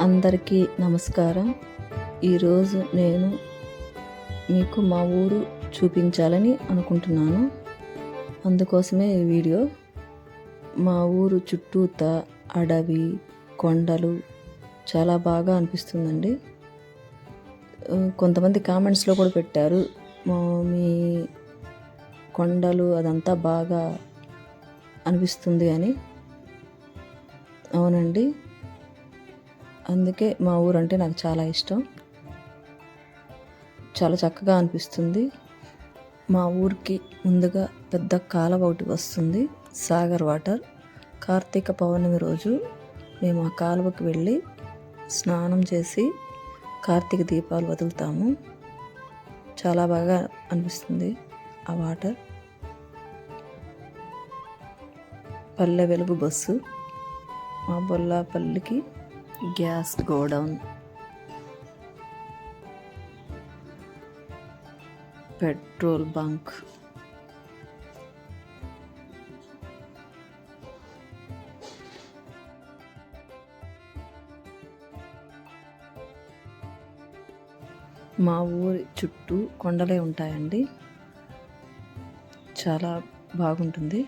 అందరికీ నమస్కారం. ఈరోజు నేను మీకు మా ఊరు చూపించాలని అనుకుంటున్నాను. అందుకోసమే ఈ వీడియో. మా ఊరు చుట్టూత అడవి కొండలు చాలా బాగా అనిపిస్తుందండి. కొంతమంది కామెంట్స్లో కూడా పెట్టారు మా- మీ కొండలు అదంతా బాగా అనిపిస్తుంది అని. అవునండి. అందుకే మా ఊరు అంటే నాకు చాలా ఇష్టం. చాలా చక్కగా అనిపిస్తుంది. మా ఊరికి ముందుగా పెద్ద కాలువ ఒకటి వస్తుంది సాగర్ వాటర్. కార్తీక పౌర్ణమి రోజు మేము ఆ కాలువకి వెళ్ళి స్నానం చేసి కార్తీక దీపాలు వదులుతాము. చాలా బాగా అనిపిస్తుంది ఆ వాటర్. పల్లె వెలుగు బస్సు మా బొల్లాపల్లికి గ్యాస్ గోడౌన్ పెట్రోల్ బంక్ మా ఊరి చుట్టూ కొండలే ఉంటాయండి. చాలా బాగుంటుంది.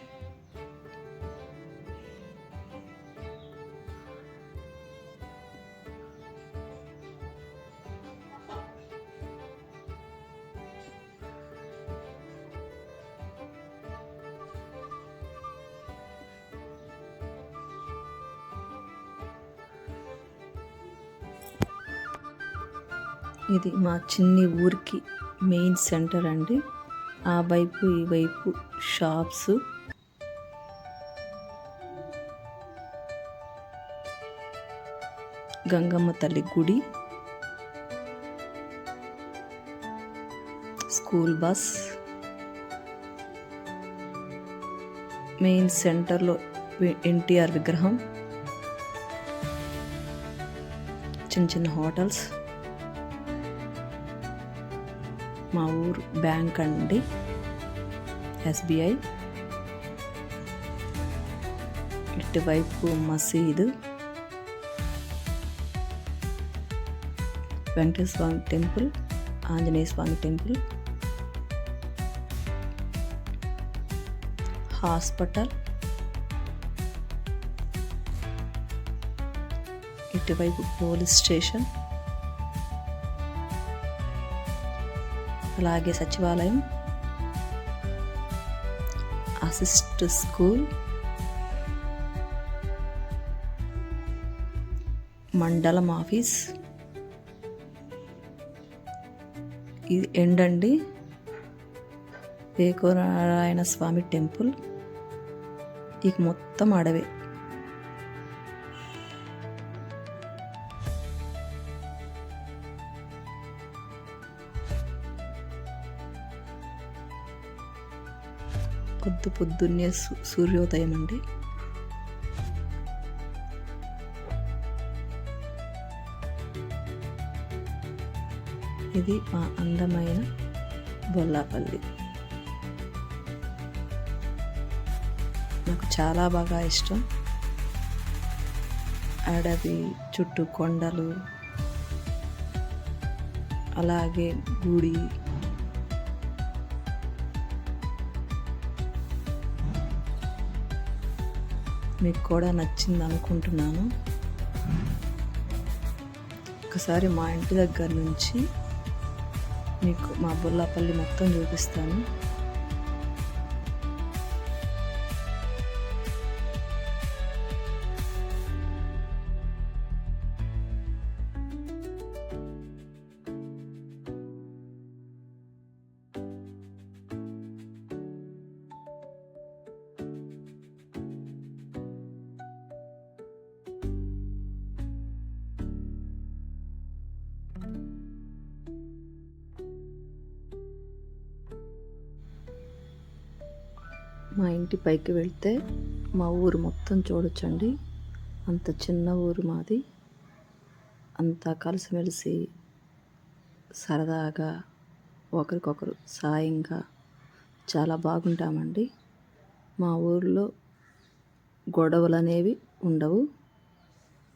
ఇది మా చిన్ని ఊరికి మెయిన్ సెంటర్ అండి. ఆ వైపు ఈ వైపు షాప్స్. గంగమ్మ తల్లి గుడి. School bus. మెయిన్ సెంటర్లో ఎన్టీఆర్ విగ్రహం. చిన్న చిన్న హోటల్స్. మా ఊరు బ్యాంక్ అండి ఎస్బీఐ. ఇటువైపు మసీదు. Venkateswara temple Anjaneya Swamy temple. Hospital. ఇటువైపు పోలీస్ స్టేషన్. అలాగే సచివాలయం అసిస్ట్ స్కూల్ మండలం ఆఫీస్. ఇది ఎండండి వేకోనారాయణ స్వామి టెంపుల్. ఇక మొత్తం అడవే. పొద్దు పొద్దున్నే సూర్యోదయం అండి. ఇది మా అందమైన బొల్లాపల్లి. నాకు చాలా బాగా ఇష్టం. అడవి చుట్టూ కొండలు అలాగే గుడి మీకు కూడా నచ్చింది అనుకుంటున్నాను. ఒకసారి మా ఇంటి దగ్గర నుంచి మీకు మా బుల్లాపల్లి మొత్తం చూపిస్తాను. మా ఇంటి పైకి వెళ్తే మా ఊరు మొత్తం చూడొచ్చండి. అంత చిన్న ఊరు మాది. అంతా కలిసిమెలిసి సరదాగా ఒకరికొకరు సాయంగా చాలా బాగుంటామండి. మా ఊర్లో గొడవలు అనేవి ఉండవు.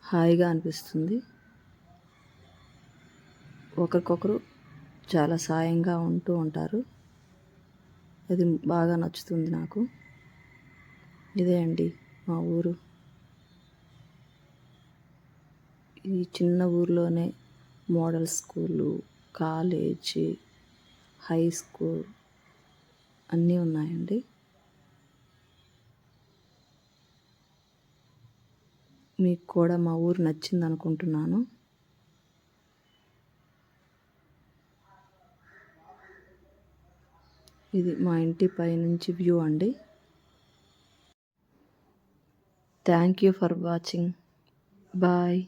హాయిగా అనిపిస్తుంది. ఒకరికొకరు చాలా సాయంగా ఉంటూ ఉంటారు. అది బాగా నచ్చుతుంది నాకు. ఇదే అండి మా ఊరు. ఈ చిన్న ఊర్లోనే model school college high school అన్నీ ఉన్నాయండి. మీకు కూడా మా ఊరు నచ్చింది అనుకుంటున్నాను ఇది మా ఇంటి పైనుంచి వ్యూ అండి. Thank you for watching bye